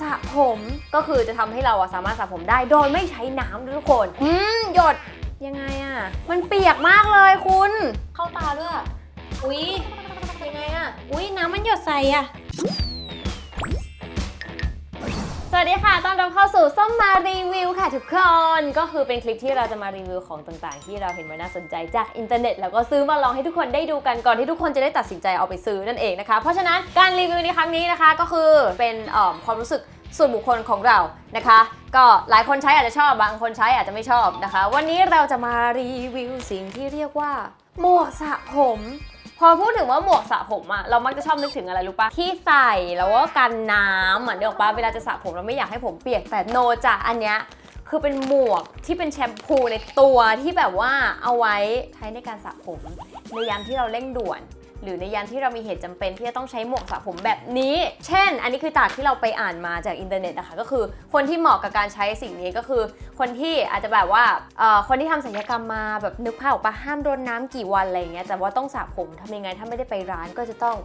สระผมก็คือจะทำให้เราอะสามารถสระผมได้โดยไม่ใช้น้ำด้วยทุกคน อืมหยดยังไงอะมันเปียกมากเลยคุณ เข้าตาด้วย อุ๊ยยังไงอะอุ๊ยน้ำมันหยดใส่อะส วัสดีค่ะ ต้อนรับเข้าสู่ส้มมารีวิวค่ะทุกคน ก็คือเป็นคลิปที่เราจะมารีวิวของต่างๆ ที่เราเห็นว่าน่าสนใจจากอินเทอร์เน็ต แล้วก็ซื้อมาลองให้ทุกคนได้ดูกันก่อนที่ทุกคนจะได้ตัดสินใจเอาไปซื้อนั่นเองนะคะ เพราะฉะนั้นการรีวิวในครั้งนี้นะคะก็คือเป็นความรู้สึกส่วนบุคคลของเรานะคะ ก็หลายคนใช้อาจจะชอบบางคนใช้อาจจะไม่ชอบนะคะ วันนี้เราจะมารีวิวสิ่งที่เรียกว่าหมวกสระผม พอพูดถึงว่าหมวกสระผมอะเรามักจะชอบนึกถึงอะไรรู้ปะที่ใส่แล้วก็กันน้ำเหมือนเดียวปะเวลาจะสระผมเราไม่อยากให้ผมเปียกแต่โนจะอันเนี้ยคือเป็นหมวกที่เป็นแชมพูในตัวที่แบบว่าเอาไว้ใช้ในการสระผม ในยามที่เราเร่งด่วน หรือในยามที่เรามีเหตุจำเป็นที่จะต้องใช้หมวกสระผมแบบนี้ เช่น อันนี้คือจากที่เราไปอ่านมาจากอินเทอร์เน็ตนะคะ ก็คือคนที่เหมาะกับการใช้สิ่งนี้ก็คือ คนที่อาจจะแบบว่าคนที่ทำศัลยกรรมมาแบบนึกภาพออกปะห้ามโดนน้ำกี่วันอะไรเงี้ยแต่ว่าต้องสระผมทำยังไงถ้าไม่ได้ไปร้านก็จะต้อง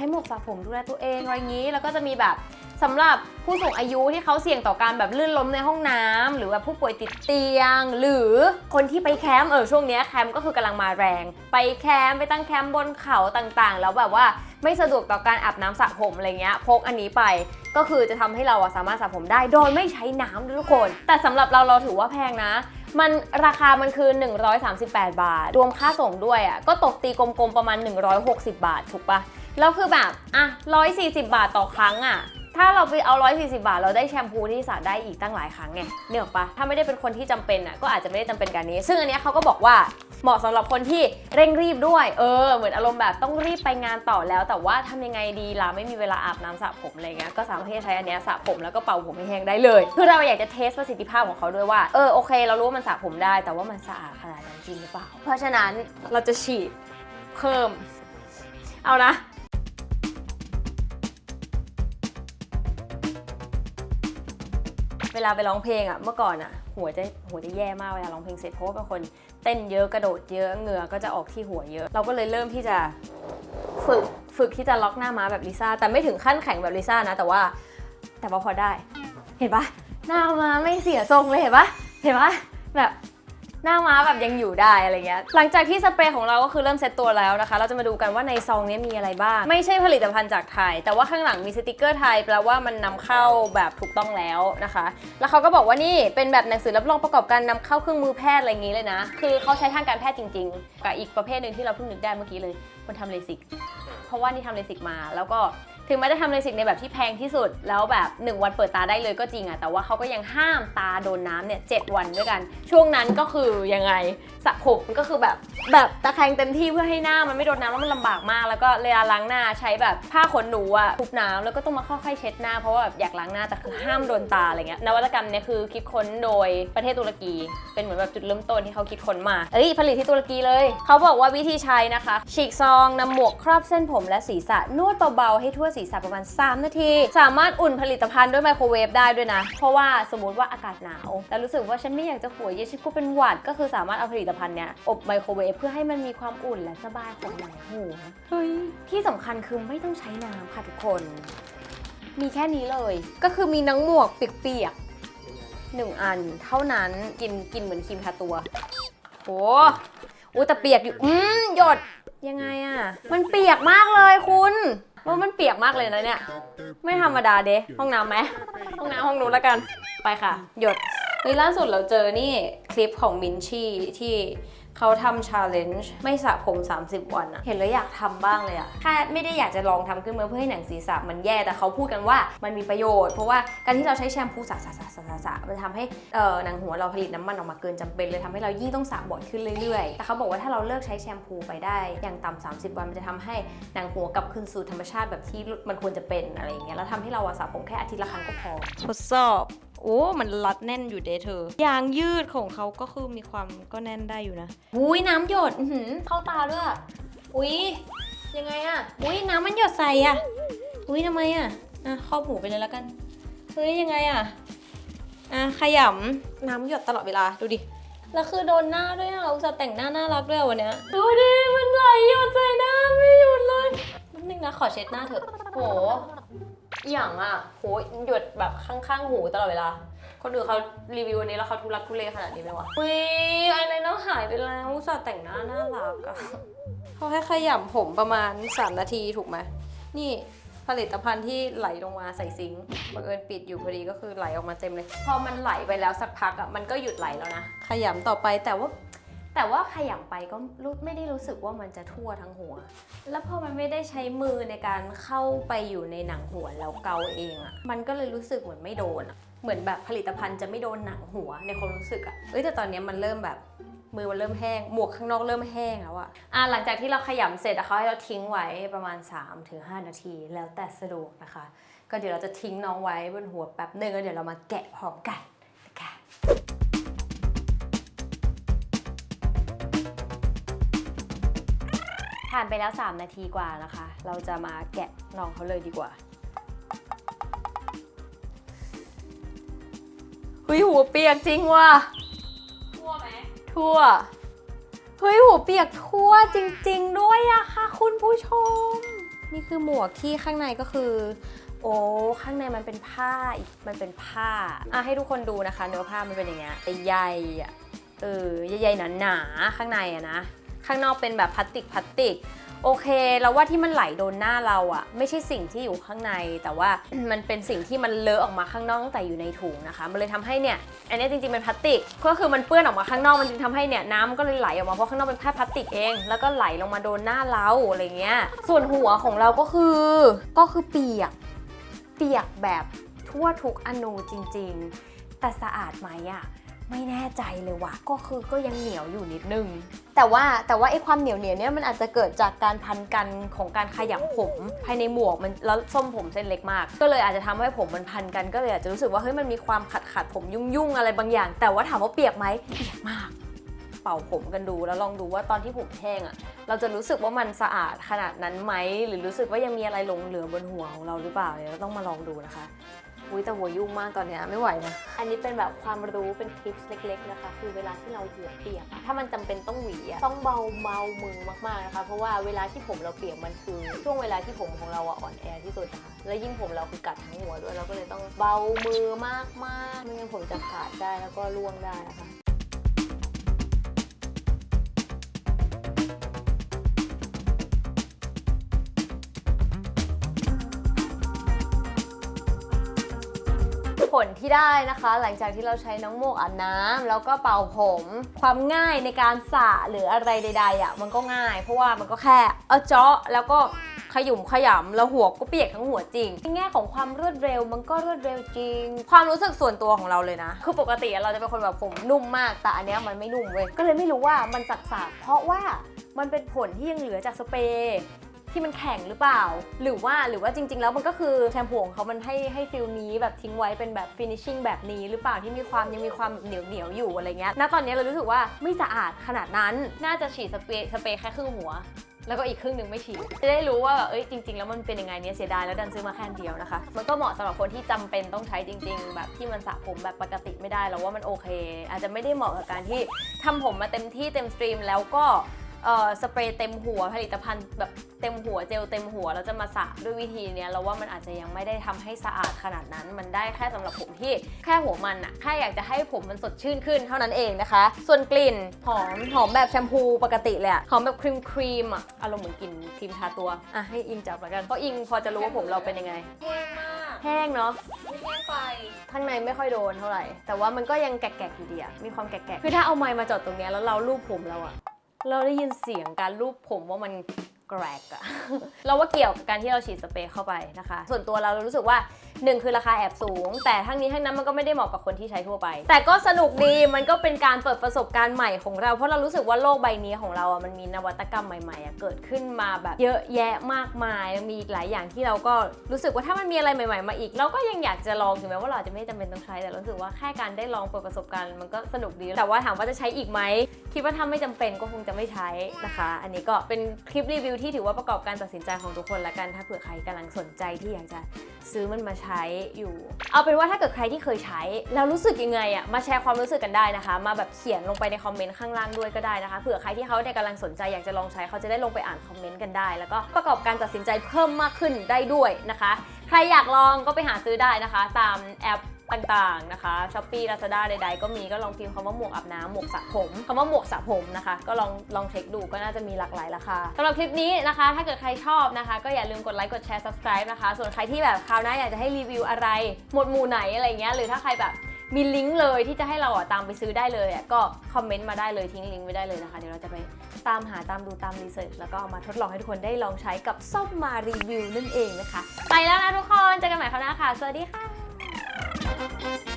ช้หมวกสระผมดูแลตัวเองอะไรอย่างนี้ แล้วก็จะมีแบบสำหรับผู้สูงอายุที่เขาเสี่ยงต่อการแบบลื่นล้มในห้องน้ำหรือว่าผู้ป่วยติดเตียง หรือคนที่ไปแคมป์เออช่วงเนี้ยแคมป์ก็คือกำลังมาแรง ไปแคมป์ไปตั้งแคมป์บนเขาต่างๆ แล้วแบบว่าไม่สะดวกต่อการอาบน้ำสระผมอะไรเงี้ยพกอันนี้ไป ก็คือจะทำให้เราอะสามารถสระผมได้โดยไม่ใช้น้ำด้วยทุกคน แต่สำหรับเราเราถือว่าแพงนะ มันราคามันคือ 138 บาท รวมค่าส่งด้วยอะก็ตกตีกลมๆประมาณ 160 บาทถูกปะ แล้วคือแบบอะ140บาทต่อครั้งอะถ้าเราไปเอา 140 บาท เราได้แชมพูที่สระได้อีกตั้งหลายครั้งไงเนี่ยหรอกปะถ้าไม่ได้เป็นคนที่จำเป็นอะก็อาจจะไม่ได้จำเป็นกับอันนี้ ซึ่งอันเนี้ยเขาก็บอกว่าเหมาะสำหรับคนที่เร่งรีบด้วย เออ เหมือนอารมณ์แบบต้องรีบไปงานต่อแล้ว แต่ว่าทำยังไงดีล่ะไม่มีเวลาอาบน้ำสระผมอะไรเงี้ย ก็สามารถที่จะใช้อันเนี้ยสระผมแล้วก็เป่าผมให้แห้งได้เลย คือเราอยากจะเทสประสิทธิภาพของเขาด้วยว่า เออโอเค เรารู้ว่ามันสระผมได้ แต่ว่ามันสะอาดขนาดนั้นจริงหรือเปล่า เพราะฉะนั้นเราจะฉีดเพิ่ม เอานะ ลาไปร้องเพลงอะเมื่อก่อนอะหัวจะหัวจะแย่มากเวลาร้องเพลงเสร็จเพราะว่าเป็นคนเต้นเยอะกระโดดเยอะเหงื่อก็จะออกที่หัวเยอะ เราก็เลยเริ่มที่จะฝึกฝึกที่จะล็อกหน้าม้าแบบลิซ่าแต่ไม่ถึงขั้นแข็งแบบลิซ่านะ แต่ว่าแต่ว่าพอได้ เห็นปะหน้าม้าไม่เสียทรงเลยเห็นปะเห็นปะแบบ หน้าม้าแบบยังอยู่ได้อะไรเงี้ย หลังจากที่สเปรย์ของเราก็คือเริ่มเซ็ตตัวแล้วนะคะ เราจะมาดูกันว่าในซองนี้มีอะไรบ้าง ไม่ใช่ผลิตภัณฑ์จากไทย แต่ว่าข้างหลังมีสติกเกอร์ไทยแปลว่ามันนำเข้าแบบถูกต้องแล้วนะคะ แล้วเขาก็บอกว่านี่เป็นแบบหนังสือรับรองประกอบการนำเข้าเครื่องมือแพทย์อะไรอย่างนี้เลยนะ คือเขาใช้ทางการแพทย์จริงๆ กับอีกประเภทหนึ่งที่เราเพิ่งนึกได้เมื่อกี้เลย คนทำเลสิก เพราะว่านี่ทำเลสิกมาแล้วก็ ถึงแม้จะทำเลสิกในแบบที่แพงที่สุด แล้วแบบ 1 วันเปิดตาได้เลยก็จริงอะแต่ว่าเขาก็ยังห้ามตาโดนน้ำเนี่ยเจ็ดวันด้วยกัน ช่วงนั้นก็คือยังไงสระผมก็คือแบบแบบตะแคงเต็มที่เพื่อให้หน้ามันไม่โดนน้ำแล้วมันลำบากมาก แล้วก็เวลาล้างหน้าใช้แบบผ้าขนหนูอะทุบน้ำแล้วก็ต้องมาค่อยๆเช็ดหน้าเพราะว่าแบบอยากล้างหน้าแต่คือห้ามโดนตาอะไรเงี้ยนวัตกรรมเนี่ยคือคิดค้นโดยประเทศตุรกี เป็นเหมือนแบบจุดเริ่มต้นที่เขาคิดค้นมาเอ้ยผลิตที่ตุรกีเลย เขาบอกว่าวิธีใช้นะคะ ฉีกซองนำหมวกครอบเส้นผมและศีรษะนวดเบาๆให้ทั่วศีรษะประมาณ 3 นาที สามารถอุ่นผลิตภัณฑ์ด้วยไมโครเวฟได้ด้วยนะ เพราะว่าสมมติว่าอากาศหนาวแล้วรู้สึกว่าฉันไม่อยากจะหัวเย็นฉันก็เป็นหวัดก็คือสามารถเอาผลิตภัณฑ์เนี้ยอบไมโครเวฟเพื่อให้มันมีความอุ่นและสบายของหนังหัวเฮ้ยที่สำคัญคือไม่ต้องใช้น้ำค่ะทุกคน มีแค่นี้เลย ก็คือมีนังหมวกเปียกๆหนึ่งอัน เท่านั้นกินกินเหมือนครีมทาตัวโอ้อูแต่เปียกอยู่ อืมหยดยังไงอะมันเปียกมากเลยคุณ ว่ามันเปียกมากเลยนะเนี่ย ไม่ธรรมดาเด้ห้องน้ำไหมห้องน้ำห้องนู้นแล้วกัน ไปค่ะ หยดนี่ล่าสุดเราเจอนี่คลิปของมินชี่ที่ เขาทำชาเลนจ์ไม่สระผม 30 วันอะเห็นแล้วอยากทำบ้างเลยอะแค่ไม่ได้อยากจะลองทำขึ้นมาเพื่อให้หนังศีรษะมันแย่แต่เขาพูดกันว่ามันมีประโยชน์ เพราะว่าการที่เราใช้แชมพูสระสระสระสระสระมันทำให้เอ่อหนังหัวเราผลิตน้ำมันออกมาเกินจำเป็นเลยทำให้เรายิ่งต้องสระบ่อยขึ้นเรื่อยๆแต่เขาบอกว่าถ้าเราเลิกใช้แชมพูไปได้ อย่างต่ำ30 วันมันจะทำให้หนังหัวกลับคืนสู่ธรรมชาติแบบที่มันควรจะเป็นอะไรอย่างเงี้ยแล้วทำให้เราสระผมแค่อาทิตย์ละครั้งก็พอทดสอบ โอ้ มันรัดแน่นอยู่เดเธอยางยืดของเขาก็คือมีความก็แน่นได้อยู่นะ อุ้ยน้ำหยดอื้อหือเข้าตาด้วย อุ้ยยังไงอะอุ้ยน้ำมันหยดใส่อะอุ้ยทำไมอะอะครอบหูไปเลยแล้วกัน เฮ้ยยังไงอะอะขยำน้ำหยดตลอดเวลาดูดิ แล้วคือโดนหน้าด้วยอะอุตส่าห์แต่งหน้าน่ารักด้วยอะวันเนี้ยดูดิมันไหลหยดใส่หน้าไม่หยุดเลยแป๊บนึงนะขอเช็ดหน้าเถอะโห อย่างอะโหหยดแบบข้างๆหูตลอดเวลา คนอื่นเขารีวิวอันนี้แล้วเขาทุรักทุเลขนาดนี้ไหมวะอุ้ยไอไลเนอร์หายไปแล้วอุตส่าห์แต่งหน้าน่ารักอะเขาให้ขยำผมประมาณ 3 นาทีถูกไหมนี่ผลิตภัณฑ์ที่ไหลลงมาใส่ซิงค์บังเอิญปิดอยู่พอดีก็คือไหลออกมาเต็มเลย พอมันไหลไปแล้วสักพักอะมันก็หยุดไหลแล้วนะ ขยำต่อไปแต่ว่า แต่ว่าขยำไปก็ไม่ได้รู้สึกว่ามันจะทั่วทั้งหัว แล้วพอมันไม่ได้ใช้มือในการเข้าไปอยู่ในหนังหัวแล้วเกาเองอะมันก็เลยรู้สึกเหมือนไม่โดนอะเหมือนแบบผลิตภัณฑ์จะไม่โดนหนังหัวในความรู้สึกอะเอ้ยแต่ตอนนี้มันเริ่มแบบมือมันเริ่มแห้ง หมวกข้างนอกเริ่มแห้งแล้วอะอะหลังจากที่เราขยำเสร็จเขาให้เราทิ้งไว้ประมาณ 3-5 นาที แล้วแต่สะดวกนะคะ ก็เดี๋ยวเราจะทิ้งน้องไว้บนหัวแป๊บหนึงแล้วเดี๋ยวเรามาแกะพร้อมกันนะคะ ผ่านไปแล้ว 3 นาทีกว่านะคะ เราจะมาแกะน้องเขาเลยดีกว่าเฮ้ยหัวเปียกจริงว่ะทั่วไหมทั่วเฮ้ยหัวเปียกทั่วจริง ๆ ด้วยอะค่ะ คุณผู้ชม นี่คือหมวกที่ข้างในก็คือ โอ้ข้างในมันเป็นผ้าอีกมันเป็นผ้าอะให้ทุกคนดูนะคะ เนื้อผ้ามันเป็นอย่างเงี้ยใหญ่ๆอะเออใหญ่ๆหนาๆข้างในอะนะ ข้างนอกเป็นแบบพลาสติกพลาสติกโอเคแล้วว่าที่มันไหลโดนหน้าเราอะไม่ใช่สิ่งที่อยู่ข้างใน แต่ว่ามันเป็นสิ่งที่มันเลอะออกมาข้างนอกตั้งแต่อยู่ในถุงนะคะมันเลยทำให้เนี่ยอันนี้จริงๆเป็นพลาสติกก็คือมันเปื้อนออกมาข้างนอกมันจึงทำให้เนี่ยน้ำก็เลยไหลออกมาเพราะข้างนอกเป็นแค่พลาสติกเอง แล้วก็ไหลลงมาโดนหน้าเราอะไรเงี้ยส่วนหัวของเราก็คือก็คือเปียกเปียกแบบทั่วทุกอนูจริง ๆ แต่สะอาดไหมอะ ไม่แน่ใจเลยว่ะ ก็คือก็ยังเหนียวอยู่นิดนึง แต่ว่าแต่ว่าไอ้ความเหนียวเหนียวเนี่ยมันอาจจะเกิดจากการพันกันของการขยำผมภายในหมวกมันแล้วส้มผมเส้นเล็กมาก ก็เลยอาจจะทำให้ผมมันพันกันก็เลยอาจจะรู้สึกว่าเฮ้ยมันมีความขัดขัดผมยุ่งยุ่งๆอะไรบางอย่าง แต่ว่าถามว่าเปียกไหมเปียกมาก เป่าผมกันดูแล้วลองดูว่าตอนที่ผมแห้งอะเราจะรู้สึกว่ามันสะอาดขนาดนั้นไหมหรือรู้สึกว่ายังมีอะไรหลงเหลือบนหัวของเราหรือเปล่าเดี๋ยเราต้องมาลองดูนะคะ อุ้ยแต่หัวยุ่งมากตอนเนี้ยไม่ไหวนะ อันนี้เป็นแบบความรู้เป็นทิปส์เล็ก ๆ นะคะ คือเวลาที่เราเหัวเปียกอะถ้ามันจำเป็นต้องหวีอะต้องเบาเบามือมากๆนะคะ เพราะว่าเวลาที่ผมเราเปียกมันคือ ช่วงเวลาที่ผมของเราอะอ่อนแอที่สุดนะคะและยิ่งผมเราคือกัดทั้งหัวด้วยเราก็เลยต้องเบามือมากๆไม่งั้นผมจะขาดได้แล้วก็ร่วงได้นะคะ ผลที่ได้นะคะ หลังจากที่เราใช้น้องโมกอาบน้ำแล้วก็เป่าผม ความง่ายในการสระหรืออะไรใดๆอะมันก็ง่าย เพราะว่ามันก็แค่เอาเจาะแล้วก็ขยุ่มขยำแล้วหัวก็เปียกทั้งหัวจริงในแง่ของความรวดเร็วมันก็รวดเร็วจริง ความรู้สึกส่วนตัวของเราเลยนะ คือปกติเราจะเป็นคนแบบผมนุ่มมาก แต่อันเนี้ยมันไม่นุ่มเว้ยก็เลยไม่รู้ว่ามันสักๆเพราะว่ามันเป็นผลที่ยังเหลือจากสเปรย์ ที่มันแข็งหรือเปล่า หรือว่าหรือว่าจริง ๆ แล้วมันก็คือแชมพูของเขามันให้ให้ฟิลนี้แบบทิ้งไว้เป็นแบบฟินิชชิ่งแบบนี้หรือเปล่าที่มีความยังมีความเหนียวเหนียวๆอยู่อะไรเงี้ยณตอนนี้เรารู้สึกว่าไม่สะอาดขนาดนั้น น่าจะฉีดสเปรย์สเปรย์แค่ครึ่งหัวแล้วก็อีกครึ่งหนึ่งไม่ฉีด จะได้รู้ว่าแบบเอ้ยจริง ๆ แล้วมันเป็นยังไงเนี่ยเสียดายแล้วดันซื้อมาแค่เดียวนะคะ มันก็เหมาะสำหรับคนที่จำเป็นต้องใช้จริง ๆ แบบที่มันสระผมแบบปกติไม่ได้แล้วว่ามันโอเค อาจจะไม่ได้เหมาะกับการที่ทำผมมาเต็มที่เต็มสตรีมแล้วก็ สเปรย์เต็มหัวผลิตภัณฑ์แบบเต็มหัวเจลเต็มหัวแล้วจะมาสระด้วยวิธีเนี้ยเราว่ามันอาจจะยังไม่ได้ทำให้สะอาดขนาดนั้น มันได้แค่สำหรับผมที่แค่หัวมันอะแค่อยากจะให้ผมมันสดชื่นขึ้นเท่านั้นเองนะคะ ส่วนกลิ่นหอมหอมแบบแชมพูปกติเลยอะหอมแบบครีมครีมอะอารมณ์เหมือนกลิ่นครีมทาตัวอะให้อิงจับแล้วกันเพราะอิงพอจะรู้ว่าผมเราเป็นยังไงแห้งมากแห้งเนาะไม่แห้งไปข้างในไม่ค่อยโดนเท่าไหร่ แต่ว่ามันก็ยังแกะๆอยู่ดีอะมีความแกะๆคือถ้าเอาไมค์มาจอดตรงเนี้ยแล้วเราลูบผมเราอะ เราได้ยินเสียงการลูบผมว่ามันแกรกอะเราว่าเกี่ยวกับการที่เราฉีดสเปรย์เข้าไปนะคะ ส่วนตัวเรารู้สึกว่าหนึ่งคือราคาแอบสูง แต่ทั้งนี้ทั้งนั้นมันก็ไม่ได้เหมาะกับคนที่ใช้ทั่วไป แต่ก็สนุกดีมันก็เป็นการเปิดประสบการณ์ใหม่ของเรา เพราะเรารู้สึกว่าโลกใบนี้ของเราอะมันมีนวัตกรรมใหม่ๆอะเกิดขึ้นมาแบบเยอะแยะมากมายมีอีกหลายอย่างที่เราก็รู้สึกว่าถ้ามันมีอะไรใหม่ๆ มาอีก เราก็ยังอยากจะลองถึงแม้ว่าเราจจะไม่จำเป็นต้องใช้แต่รู้สึกว่าแค่การได้ลองเปิดประสบการณ์มันก็สนุกดีแต่ว่าถามว่าจะใช้อีกไหม คิดว่าถ้าไม่จำเป็นก็คงจะไม่ใช้นะคะ อันนี้ก็เป็นคลิปรีวิวที่ถือว่าประกอบการตัดสินใจของทุกคนละกัน ถ้าเผื่อใครกำลังสนใจที่อยากจะซื้อมันมาใช้อยู่ เอาเป็นว่าถ้าเกิดใครที่เคยใช้ แล้วรู้สึกยังไงอะมาแชร์ความรู้สึกกันได้นะคะ มาแบบเขียนลงไปในคอมเมนต์ข้างล่างด้วยก็ได้นะคะ เผื่อใครที่เขาเนี่ยกำลังสนใจอยากจะลองใช้เขาจะได้ลงไปอ่านคอมเมนต์กันได้ แล้วก็ประกอบการตัดสินใจเพิ่มมากขึ้นได้ด้วยนะคะ ใครอยากลองก็ไปหาซื้อได้นะคะ ตามแอป ต่างๆนะคะช้อปปี้ลาซาด้าใดๆ ก็มีก็ลองพิมพ์คำว่าหมวกอาบน้ำหมวกสระผมคำว่าหมวกสระผมนะคะ ก็ลองลองเช็คดูก็น่าจะมีหลากหลายราคาสำหรับคลิปนี้นะคะ ถ้าเกิดใครชอบนะคะ ก็อย่าลืมกดไลค์กดแชร์ subscribe นะคะ ส่วนใครที่แบบคราวหน้าอยากจะให้รีวิวอะไร หมวดหมู่ไหนอะไรเงี้ยหรือถ้าใครแบบมีลิงก์เลยที่จะให้เราอะตามไปซื้อได้เลยอะก็คอมเมนต์มาได้เลยทิ้งลิงก์ไว้ได้เลยนะคะ เดี๋ยวเราจะไปตามหาตามดูตามรีเสิร์ชแล้วก็เอามาทดลองให้ทุกคนได้ลองใช้กับส้มมารีวิวนั่นเองนะคะ ไปแล้วนะทุกคนเจอกันใหม่คราวหน้าค่ะ สวัสดีค่ะ Thank you.